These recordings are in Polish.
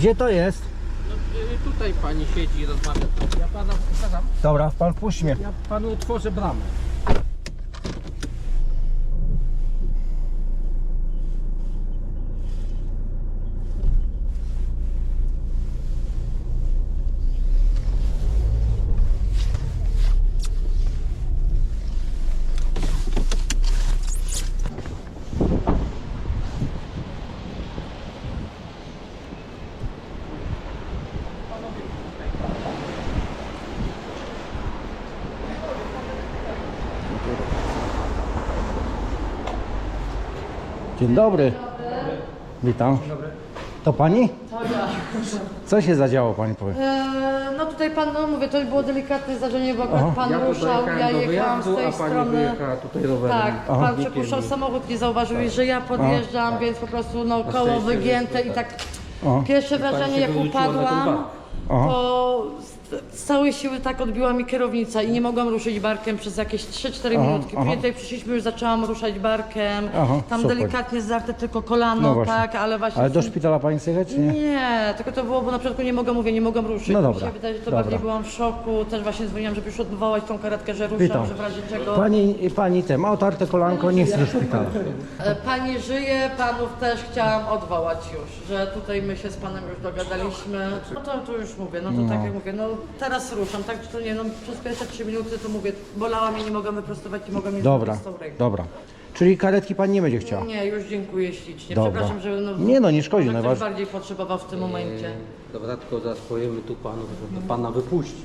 Gdzie to jest? No, y, tutaj pani siedzi i rozmawia. Ja pana, przepraszam, Dobra, pan wpuść mnie. ja panu otworzę bramę. Dzień dobry. Witam. To pani? To ja. Co się zadziało, pani powie? E, no tutaj pan, no mówię, to było delikatne zdarzenie, bo akurat Aha. pan ruszał, ja jechałam z tej a pani strony. tutaj rowerem. Tak, Aha. pan przepuszczał samochód, nie zauważył, że ja podjeżdżam, więc po prostu no koło wygięte i tak Aha. pierwsze wrażenie jak upadłam, to z- całej siły tak odbiła mi kierownica i nie mogłam ruszyć barkiem przez jakieś 3-4 Aha, minutki. aha. Później tutaj przyszliśmy, już zaczęłam ruszać barkiem, Aha, tam super. delikatnie zdarte tylko kolano, No właśnie. tak, ale właśnie... Ale do szpitala pani chce jechać, czy nie? Nie, tylko to było, bo na początku nie mogłam, mówię, nie mogłam ruszyć. No Mi dobra, się wydaje, że to dobra. bardziej byłam w szoku. Też właśnie dzwoniłam, żeby już odwołać tą karetkę, że ruszam, Witam. że w razie czego... Pani, pani te, ma otarte kolanko, nie chce do szpitala. E, Pani żyje, panów też chciałam odwołać już, że tutaj my się z panem już dogadaliśmy. No to, to już mówię, no to tak jak mówię, no teraz ruszam, tak czy to nie, no przez pierwsze trzy minuty to mówię, bolała mnie, nie mogłam wyprostować, nie mogłam mieć Dobra, z tą ręką. dobra. Czyli karetki pani nie będzie chciała? Nie, już dziękuję ślicznie. Dobra. Przepraszam, że no, Nie no, nie szkodzi, że ktoś najważ- bardziej potrzebował w tym momencie. Dobra, tylko zaraz powiemy tu panu, że pana wypuści.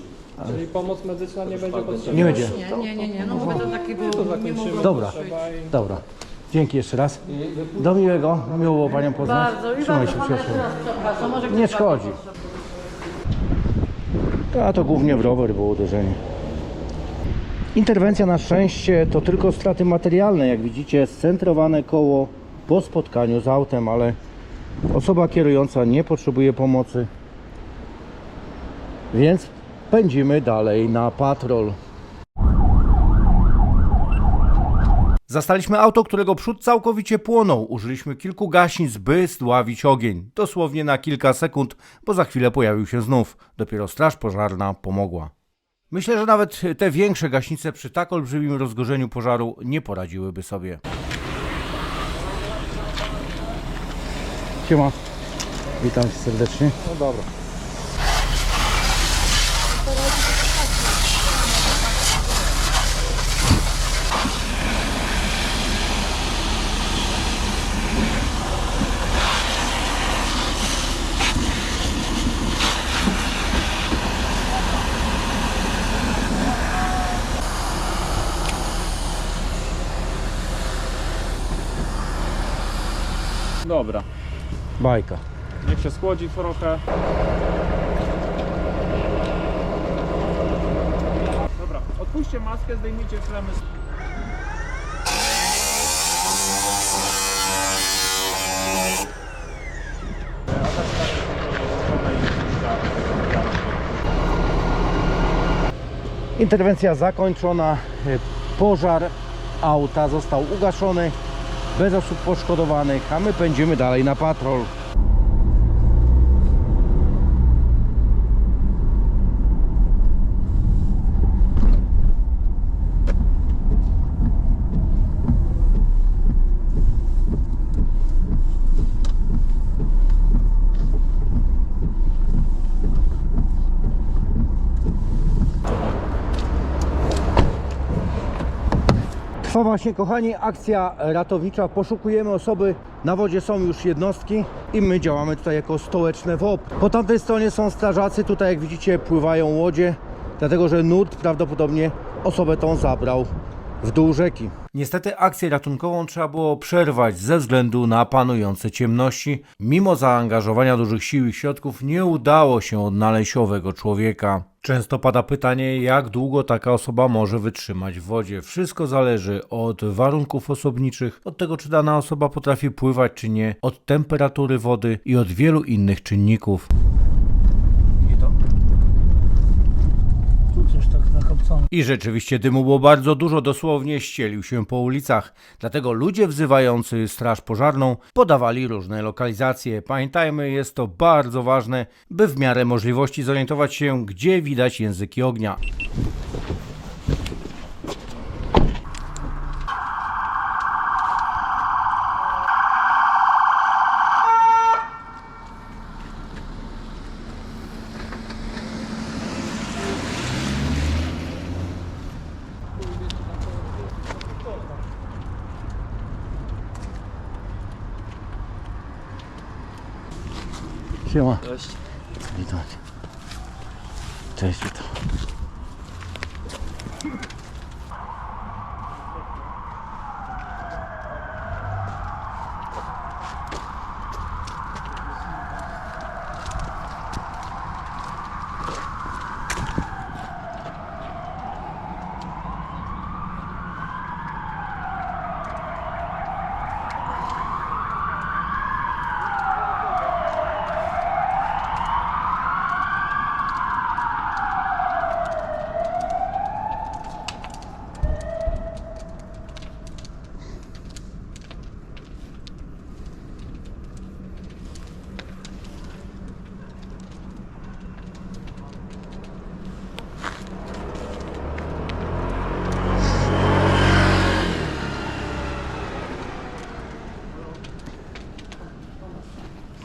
Czyli pomoc medyczna nie będzie potrzebna. Nie będzie. Nie, nie, nie, nie, no mówię, to taki był, nie mogłam Dobra. ruszyć. Dobra. Dzięki jeszcze raz. Do miłego. Miło było panią poznać. Bardzo i Trzymaj bardzo się, pana przyjaciół. jeszcze raz przepraszam, może Nie ktoś szkodzi. bardzo potrzebuje. A to głównie w rower było uderzenie. Interwencja na szczęście to tylko straty materialne, jak widzicie, scentrowane koło po spotkaniu z autem, ale osoba kierująca nie potrzebuje pomocy. Więc pędzimy dalej na patrol. Zastaliśmy auto, którego przód całkowicie płonął. Użyliśmy kilku gaśnic, by zdławić ogień. Dosłownie na kilka sekund, bo za chwilę pojawił się znów. Dopiero straż pożarna pomogła. Myślę, że nawet te większe gaśnice przy tak olbrzymim rozgorzeniu pożaru nie poradziłyby sobie. Siema. Witam cię serdecznie. No. Dobra, Bajka. niech się schłodzi trochę. Dobra, odpuśćcie maskę, zdejmijcie klemy. Interwencja zakończona. Pożar auta został ugaszony. Bez osób poszkodowanych, a my pędzimy dalej na patrol. Właśnie, kochani, akcja ratownicza. Poszukujemy osoby. Na wodzie są już jednostki i my działamy tutaj jako stołeczne WOP. Po tamtej stronie są strażacy. Tutaj, jak widzicie, pływają łodzie, dlatego że nurt prawdopodobnie osobę tą zabrał w dół rzeki. Niestety akcję ratunkową trzeba było przerwać ze względu na panujące ciemności. Mimo zaangażowania dużych sił i środków nie udało się odnaleźć owego człowieka. Często pada pytanie, jak długo taka osoba może wytrzymać w wodzie. Wszystko zależy od warunków osobniczych, od tego, czy dana osoba potrafi pływać, czy nie, od temperatury wody i od wielu innych czynników. Na I rzeczywiście dymu było bardzo dużo, dosłownie ścielił się po ulicach. Dlatego ludzie wzywający straż pożarną podawali różne lokalizacje. Pamiętajmy, jest to bardzo ważne, by w miarę możliwości zorientować się, gdzie widać języki ognia. Siema. Cześć. Witam. Cześć, witam.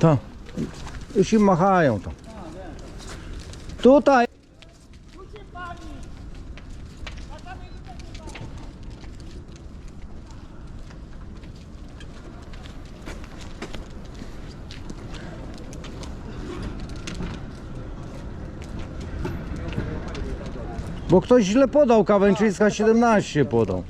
To. Już im machają to. Tutaj. Bo ktoś źle podał, Kawęczyńska 17 podał.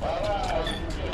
Para,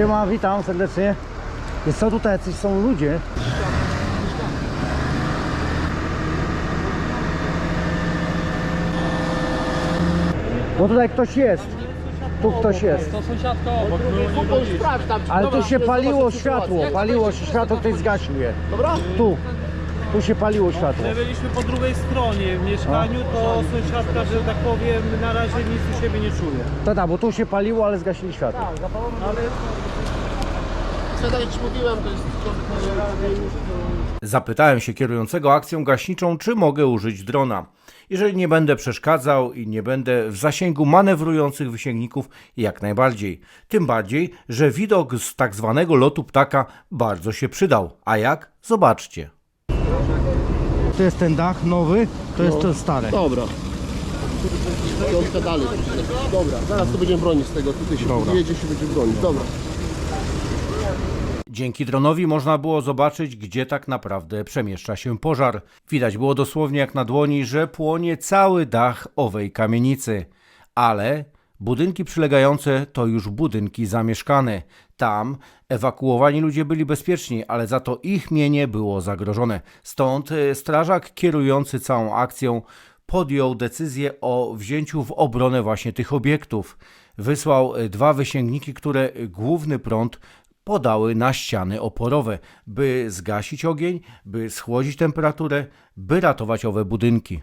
Siema, witam serdecznie. Jest co tutaj jacyś są ludzie. Bo tutaj ktoś jest. Tu ktoś jest. To sąsiadka obok. Ale tu się paliło światło. Paliło się światło, ktoś zgasił je. Dobra? Tu. Tu się paliło światło. My byliśmy po drugiej stronie w mieszkaniu, to sąsiadka, że tak powiem, na razie nic u siebie nie czuje. Tak, bo tu się paliło, ale zgasili światło. Zapytałem się kierującego akcją gaśniczą, czy mogę użyć drona. Jeżeli nie będę przeszkadzał i nie będę w zasięgu manewrujących wysięgników, jak najbardziej. Tym bardziej, że widok z tak zwanego lotu ptaka bardzo się przydał. A jak? Zobaczcie. To jest ten dach nowy, to jest to stare. Dobra. Piątka dalej. Dobra, zaraz to będziemy bronić z tego. Tutaj się Dobra. jedzie się będzie bronić. Dobra. Dzięki dronowi można było zobaczyć, gdzie tak naprawdę przemieszcza się pożar. Widać było dosłownie jak na dłoni, że płonie cały dach owej kamienicy. Ale budynki przylegające to już budynki zamieszkane. Tam ewakuowani ludzie byli bezpieczni, ale za to ich mienie było zagrożone. Stąd e, strażak kierujący całą akcją podjął decyzję o wzięciu w obronę właśnie tych obiektów. Wysłał e, dwa wysięgniki, które główny prąd podały na ściany oporowe, by zgasić ogień, by schłodzić temperaturę, by ratować owe budynki.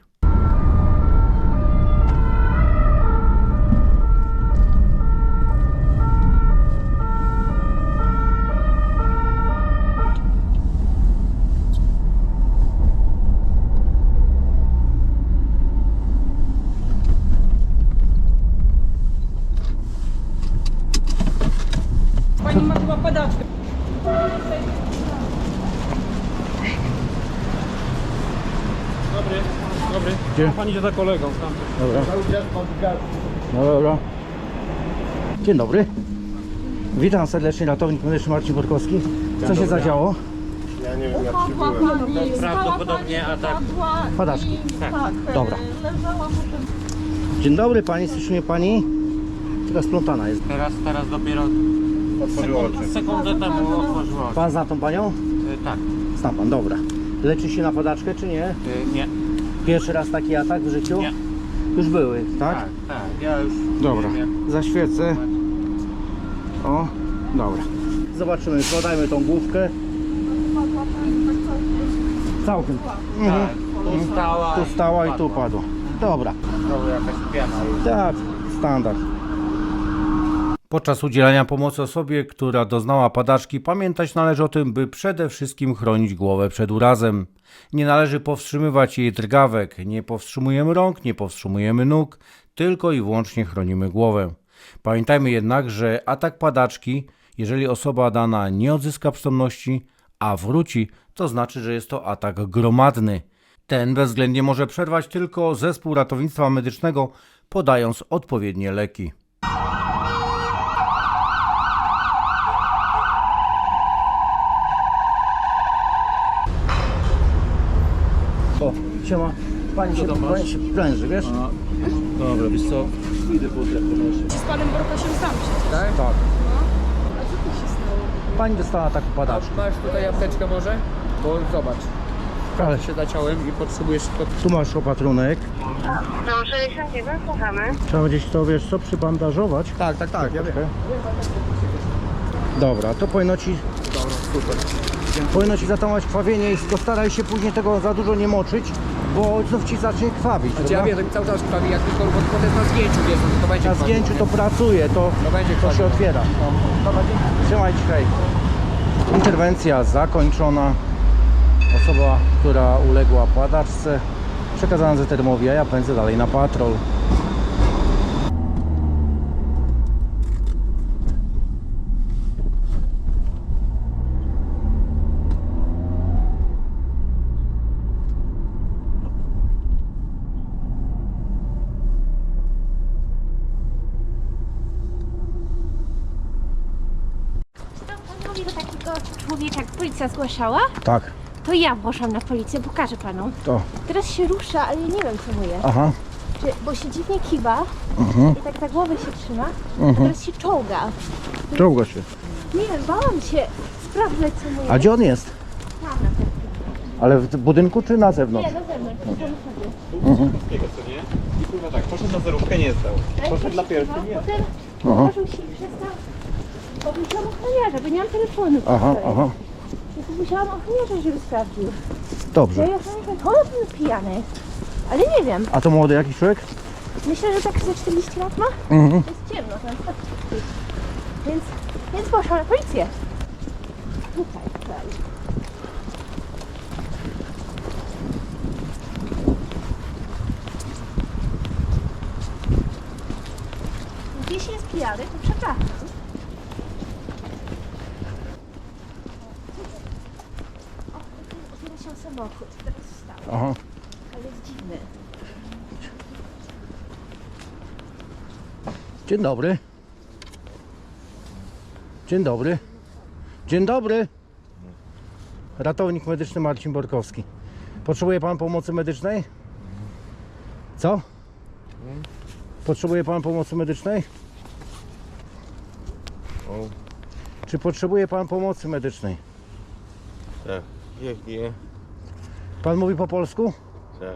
Idzie za kolegą. Tam. Dobra. No dobra. Dzień dobry. Witam serdecznie, ratownik medyczny Marcin Borkowski. Co się zadziało? Ja nie wiem jak się byłem. pani, Prawdopodobnie stała atak. pani, Padaczki. tak, Dobra. e, leżała potem Dzień dobry pani, słyszy mnie pani? Taka splątana jest. Teraz, teraz dopiero Otworzyło oczy. sekundę temu otworzyło. Pan zna tą panią? Y, Tak, Zna pan, dobra. Leczy się na padaczkę czy nie? y, nie, Pierwszy raz taki atak w życiu? Nie. Już były, tak? tak, tak, ja już Dobra, wiem. zaświecę. O, dobra. Zobaczymy, podajmy tą główkę. upadła pani tak całkiem. Całkiem. Tak, tu stała Tu stała i tu padła. Dobra. Znowu jakaś piana jest. Tak, standard. Podczas udzielania pomocy osobie, która doznała padaczki, pamiętać należy o tym, by przede wszystkim chronić głowę przed urazem. Nie należy powstrzymywać jej drgawek, nie powstrzymujemy rąk, nie powstrzymujemy nóg, tylko i wyłącznie chronimy głowę. Pamiętajmy jednak, że atak padaczki, jeżeli osoba dana nie odzyska przytomności, a wróci, to znaczy, że jest to atak gromadny. Ten bezwzględnie może przerwać tylko zespół ratownictwa medycznego, podając odpowiednie leki. O, siema. Pani się, pani się pręży, wiesz? Dobra, wiesz co? Idę po Z panem Borkosiem sam przecież. Tak. A co tu się stało? Pani dostała ataku padaczki. Masz tutaj apteczkę może? Bo zobacz, Ale się zaciąłem i potrzebujesz tylko tu masz opatrunek. No, 61, słuchamy. Trzeba się to, wiesz co, przybandażować. Tak, tak, tak, ja wiem. Dobra, to powinno ci... Dobra, super. Powinno ci zatamować krwawienie i tylko staraj się później tego za dużo nie moczyć, bo znów ci zacznie krwawić. Znaczy ja wiem, cały czas krwawi, jak tylko bo potem na zdjęciu jest, to będzie Na krwawiło, zdjęciu to pracuje, to, To będzie to się otwiera. Dobra, dzięki. Trzymaj hej. Interwencja zakończona. Osoba, która uległa padaczce, przekazana ze termowi, a ja pędzę dalej na patrol. Panowie do takiego człowieka, jak policja zgłaszała, Tak, to ja poszłam na policję, pokażę panu. to. Teraz się rusza, ale nie wiem co mu jest. Aha. Czy, bo się dziwnie kiwa i tak za głowę się trzyma, Mhm. a teraz się czołga. Czołga się. Nie wiem, bałam się sprawdzać co mu jest. A gdzie on jest? Tam na pewno. Ale w budynku czy na zewnątrz? Nie, na zewnątrz. w samochodzie. I kurwa tak, poszedł na zerówkę, nie zdał. Poszedł dla pierwszych, Potem Aha. położył się i przestał. Powiedziałam ochroniarza, bo nie mam telefonu. Aha, aha. Musiałam ochroniarza, żeby sprawdził. Dobrze. i ochroniarz on pijany jest. Ale nie wiem, A to młody jakiś człowiek? myślę, że tak ze 40 lat ma. Mhm. Jest ciemno tam. Więc, więc poszłam na policję. Tutaj, tutaj. Jeśli jest pijany, to przepraszam. O, otwiera się samochód. Teraz wstał. Aha. Ale jest dziwny. Dzień dobry. Dzień dobry. Dzień dobry. Ratownik medyczny Marcin Borkowski. Potrzebuje pan pomocy medycznej? Co? Potrzebuje pan pomocy medycznej? Czy potrzebuje pan pomocy medycznej? Tak. Jak nie? Pan mówi po polsku? Tak.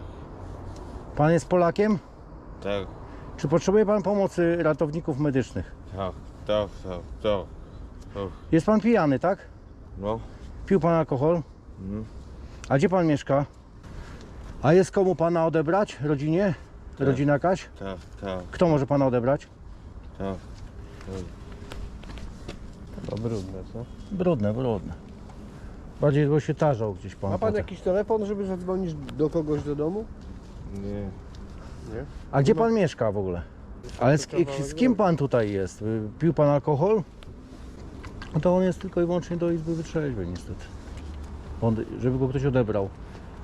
Pan jest Polakiem? Tak. Czy potrzebuje pan pomocy ratowników medycznych? Tak. Tak. Tak. Tak. Jest pan pijany, tak? No. Pił pan alkohol? Mhm. A gdzie pan mieszka? A jest komu pana odebrać? Rodzinie? Rodzina jakaś? Tak. Tak. Kto może pana odebrać? Tak. To brudne, co? Brudne, brudne. Bardziej bo się tarzał gdzieś pan. Ma pan potem. jakiś telefon, żeby zadzwonić do kogoś do domu? Nie. A gdzie pan mieszka w ogóle? Ale z, z kim pan tutaj jest? Y, Pił pan alkohol? No to on jest tylko i wyłącznie do izby wytrzeźwień niestety. On, żeby go ktoś odebrał,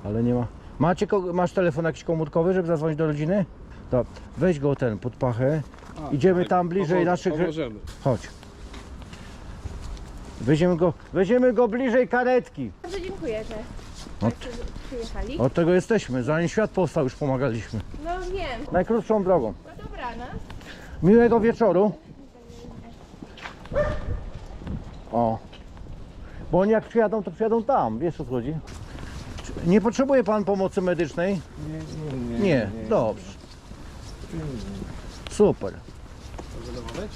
ale nie ma. Macie, kogo- masz telefon jakiś komórkowy, żeby zadzwonić do rodziny? To weź go ten pod pachę. Idziemy tam bliżej naszych. Chodź. Weźmiemy go, weźmiemy go bliżej karetki. Bardzo dziękuję, że Od, tak przyjechali. od tego jesteśmy. Zanim świat powstał, już pomagaliśmy. No wiem. Najkrótszą drogą. No dobra, no. Miłego wieczoru. O. Bo oni jak przyjadą, to przyjadą tam. Wiesz o co chodzi? Czy- Nie potrzebuje pan pomocy medycznej? Nie, nie. dobrze. Super.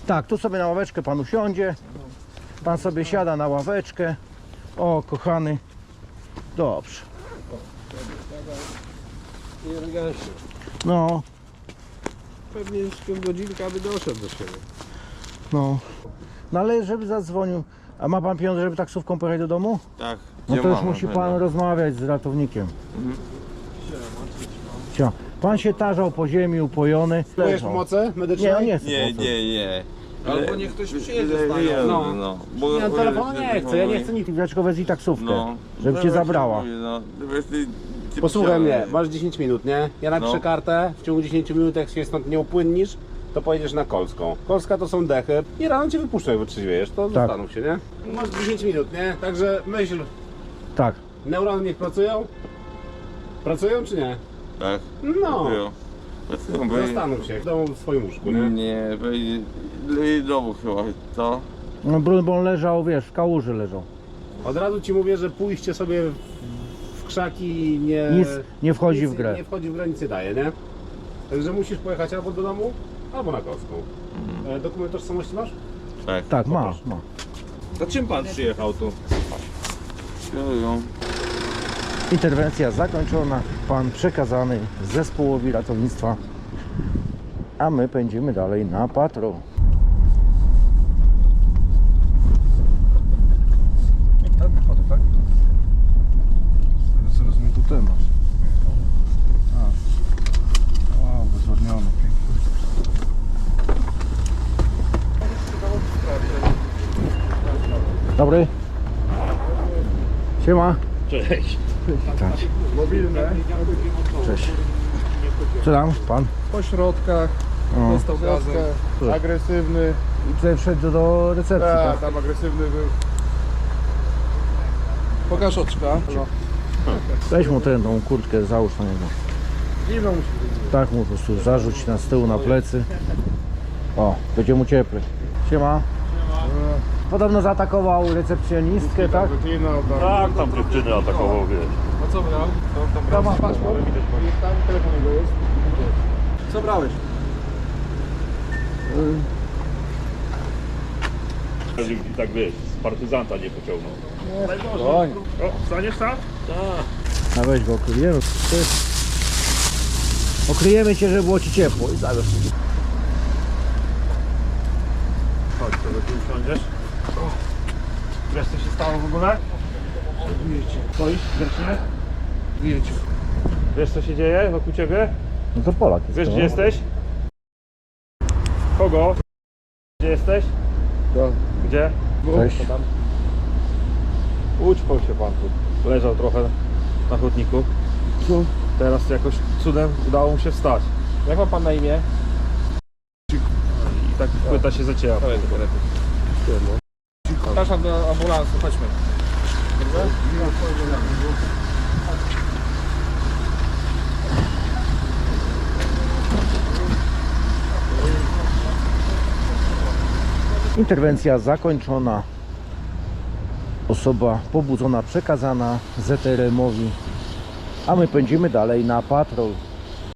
Tak, tu sobie na ławeczkę pan usiądzie. Pan sobie siada na ławeczkę. O, kochany. Dobrze. No, Pewnie jeszcze godzinka by doszedł do siebie. no. No ale żeby zadzwonił. A ma pan pieniądze, żeby taksówką pojechać do domu? Tak. No to już musi pan rozmawiać z ratownikiem. Cio. Pan się tarzał po ziemi, upojony. Leżał. medycznej? Nie, on nie chce Nie, pomocy. nie, nie. Albo niech ktoś przyjedzie znajomy. le- No. no. Bo, Ja telefonu nie chcę, ja nie chcę nic. Dlaczego wezwij taksówkę? No. Żeby cię No, zabrała. mówię, No. Posłuchaj mnie, masz 10 minut, nie? Ja napiszę No. kartę, w ciągu 10 minut jak się stąd nie upłynnisz, to pojedziesz na Kolską. Kolska to są dechy i rano cię wypuszczą jak wytrzeźwiejesz, to Tak. zastanów się, nie? Masz 10 minut, nie? Także myśl, Tak. neurony niech pracują? Pracują czy nie? Tak. No, Pracują. Pracują, bo- zastanów się w domu w swoim łóżku, nie? Nie, wejdzie domu chyba, co? No bo bo on leżał, wiesz, w kałuży leżał. Od razu ci mówię, że pójście sobie w, krzaki nie... Nic nie wchodzi nic w grę. Nie wchodzi w grę, nic nie daje, nie? Także musisz pojechać albo do domu, albo na Kolską. E, dokument tożsamości masz? Tak. Tak, ma, ma. To czym pan przyjechał tu? Kierują. Interwencja zakończona. Pan przekazany zespołowi ratownictwa. A my pędzimy dalej na patrol. Tak, wychodzę, tak? Teraz rozumiem tu temat. A. Wow, wyzwolniony pięknie. Dobry. Siema. Cześć. Cześć. Mobilne. Cześć. Co tam, pan? Po środkach, O. dostał gazem. Agresywny. I tutaj wszedł do recepcji, Tak, tak? tam agresywny był. Pokaż oczka. No. Weź mu tę tą kurtkę, załóż na niego. Zimno musi być. Tak mu po prostu zarzuć na z tyłu na plecy. O, będzie mu cieplej. Siema. Podobno zaatakował recepcjonistkę, tak? Wycinał tam. Tak, tam dziewczyny atakował, wiesz. A co brał? To tam brał. ma paszport? Tam, telefon jego jest. Co brałeś? I tak wiesz, z partyzanta nie pociągnął. Broń. O, staniesz tam? A weź go okryjemy. Okryjemy cię, żeby było ci ciepło i zaraz. Chodź, sobie tu usiądziesz. Wiesz co się stało w ogóle? Stoisz grzecznie? Wiecie. Wiesz co się dzieje wokół ciebie? No to Polak jest Wiesz to. gdzie jesteś? Kogo? Gdzie jesteś? To. Gdzie? Cześć. Co tam? Ućpał się pan tu. Leżał trochę na chodniku. Co? Teraz jakoś cudem udało mu się wstać. Jak ma pan na imię? I tak płyta się zacięła. Przepraszam do ambulansu, chodźmy. Interwencja zakończona. Osoba pobudzona przekazana ZRM-owi. A my pędzimy dalej na patrol.